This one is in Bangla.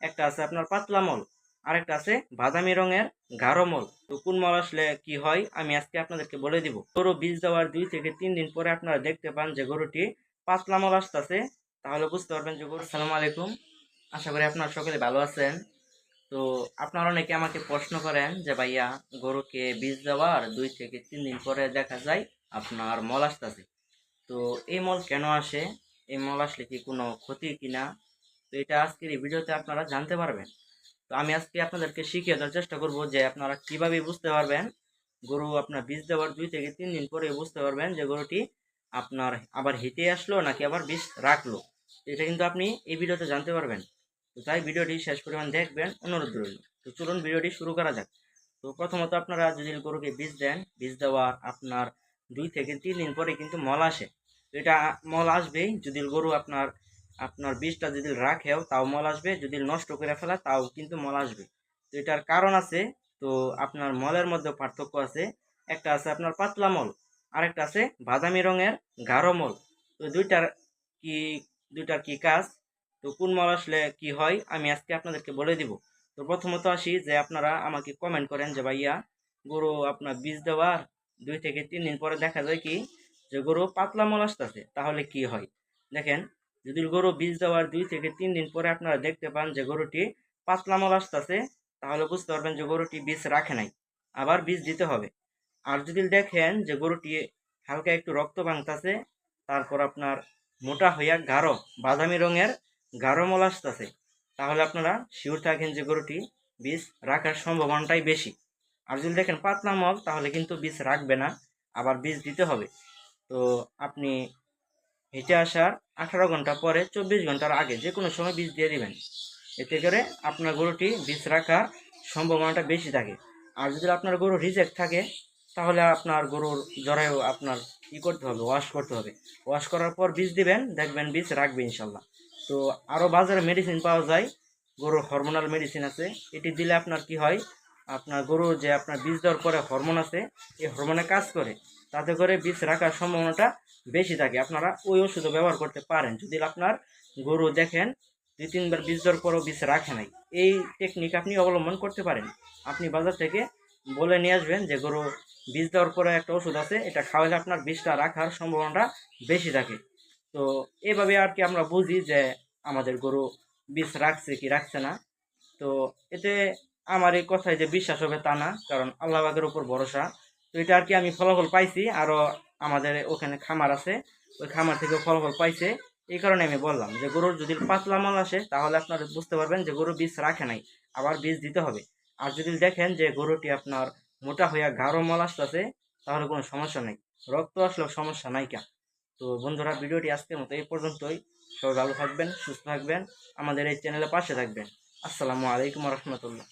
একটা আছে আপনার পাতলা মল, আরেকটা আছে বাদামি রঙের গাঢ় মল। তো কোন মল আসলে কি হয়, আমি আজকে আপনাদেরকে বলে দিব। গরু বীজ দেওয়ার দুই থেকে তিন দিন পরে আপনারা দেখতে পান যে গরুটি পাতলা মল আসতেছে। তাহলে বুঝতে পারবেন যে গরু সালাম আলাইকুম। আশা করি আপনারা সকলে ভালো আছেন। তো আপনারা অনেকে আমাকে প্রশ্ন করেন যে, ভাইয়া, গরুকে বীজ দেওয়ার দুই থেকে তিন দিন পরে দেখা যায় আপনার মল আসতেছে। তো এই মল কেন আসে? এই মল আসলে কি কোনো ক্ষতি কিনা? তো এটা আজকের এই ভিডিওতে আপনারা জানতে পারবেন। তো আমি আজকে আপনাদেরকে শিখিয়ে দেওয়ার চেষ্টা করব যে আপনারা কীভাবে বুঝতে পারবেন গরু আপনার বীজ দেওয়ার দুই থেকে তিন দিন পরে বুঝতে পারবেন যে গরুটি আপনার আবার হেঁটে আসলো নাকি আবার বীজ রাখল। এটা কিন্তু আপনি এই ভিডিওতে জানতে পারবেন। তো তাই ভিডিওটি শেষ পরিমাণ দেখবেন, অনুরোধ রইল। তো চলুন ভিডিওটি শুরু করা যাক। তো প্রথমত আপনারা যদি গরুকে বীজ দেন, বীজ দেওয়ার আপনার দুই থেকে তিন দিন পরে কিন্তু মল আসে। এটা মল আসবেই যদি গরু আপনার আপনার বীজটা যদি রাখেও, তাও মল আসবে। যদি নষ্ট করে ফেলা, তাও কিন্তু মল আসবে। তো এটার কারণ আছে, তো আপনার মলের মধ্যে পার্থক্য আছে। একটা আছে আপনার পাতলা মল, আরেকটা আছে বাদামি রঙের গাঢ় মল। তো দুইটার কি দুইটার কি কাজ? তো কোন মল আসলে কি হয়, আমি আজকে আপনাদেরকে বলে দিব। তো প্রথমত আসি যে আপনারা আমাকে কমেন্ট করেন যে, ভাইয়া, গরু আপনার বীজ দেওয়ার দুই থেকে তিন দিন পরে দেখা যায় কি, যে গরু পাতলা মল আসতেছে, তাহলে কি হয়? দেখেন যদি গরু বীজ দেওয়ার দুই থেকে তিন দিন পরে আপনারা দেখতে পান যে গরুটি পাতলা মল আসতেছে, তাহলে বুঝতে পারবেন যে গরুটি বীজ রাখে নাই। আবার বীজ দিতে হবে। আর যদি দেখেন যে গরুটি হালকা একটু রক্ত ভাঙতাছে, তারপর আপনার মোটা হইয়া গাঢ়, বাদামি রঙের গাঢ় মল আসতেছে, তাহলে আপনারা শিওর থাকেন যে গরুটি বীজ রাখার সম্ভাবনাটাই বেশি। আর যদি দেখেন পাতলা মল, তাহলে কিন্তু বীজ রাখবে না, আবার বীজ দিতে হবে। তো আপনি হেঁটে আসার আঠারো ঘণ্টা পরে চব্বিশ ঘণ্টার আগে যে কোনো সময় বীজ দিয়ে দিবেন। এতে করে আপনার গরুটি বীজ রাখার সম্ভাবনাটা বেশি থাকে। আর যদি আপনার গরু রিজেক্ট থাকে, তাহলে আপনার গরুর জরায়ু আপনার ই করতে হবে, ওয়াশ করতে হবে। ওয়াশ করার পর বীজ দিবেন, দেখবেন বীজ রাখবে ইনশাল্লাহ। তো আরও বাজারে মেডিসিন পাওয়া যায়, গরুর হরমোনাল মেডিসিন আছে। এটি দিলে আপনার কি হয়, আপনার গরু যে আপনার বীজ দেওয়ার পরে হরমোন আছে, এই হরমোনে কাজ করে। তাতে করে বীজ রাখার সম্ভাবনাটা বেশি থাকে। আপনারা ওই ওষুধও ব্যবহার করতে পারেন। যদি আপনার গরু দেখেন, দুই, তিনবার বীজ দেওয়ার পরও বীজ রাখে নাই, এই টেকনিক আপনি অবলম্বন করতে পারেন। আপনি বাজার থেকে বলে নিয়ে আসবেন যে, গরু, বীজ দেওয়ার পরে একটা ওষুধ আছে, এটা খাওয়ালে আপনার বীজটা রাখার সম্ভাবনাটা বেশি থাকে। তো এইভাবে আর কি আমরা বুঝি যে, আমাদের গরু বীজ রাখছে কি রাখছে না। তো এতে আমার এই কথায় যে বিশ্বাস হবে তা না, কারণ আল্লাহবাগের উপর ভরসা। তো এটা আর কি আমি ফলাফল পাইছি আরও আমাদের ওখানে খামার আছে, ওই খামার থেকে ফলাফল পাইছে। এই কারণে আমি বললাম যে গরুর যদি পাতলা মাল আসে, তাহলে আপনারা বুঝতে পারবেন যে গরু বীজ রাখে নাই, আবার বীজ দিতে হবে। আর যদি দেখেন যে গরুটি আপনার মোটা হইয়া গাঢ় মল আসতেছে, তাহলে কোনো সমস্যা নেই। রক্ত আসলেও সমস্যা নাই কেন? তো বন্ধুরা, ভিডিওটি আজকের মতো এই পর্যন্তই। সবাই ভালো থাকবেন, সুস্থ থাকবেন, আমাদের এই চ্যানেলের পাশে থাকবেন। আসসালামু আলাইকুম রহমতুল্লাহ।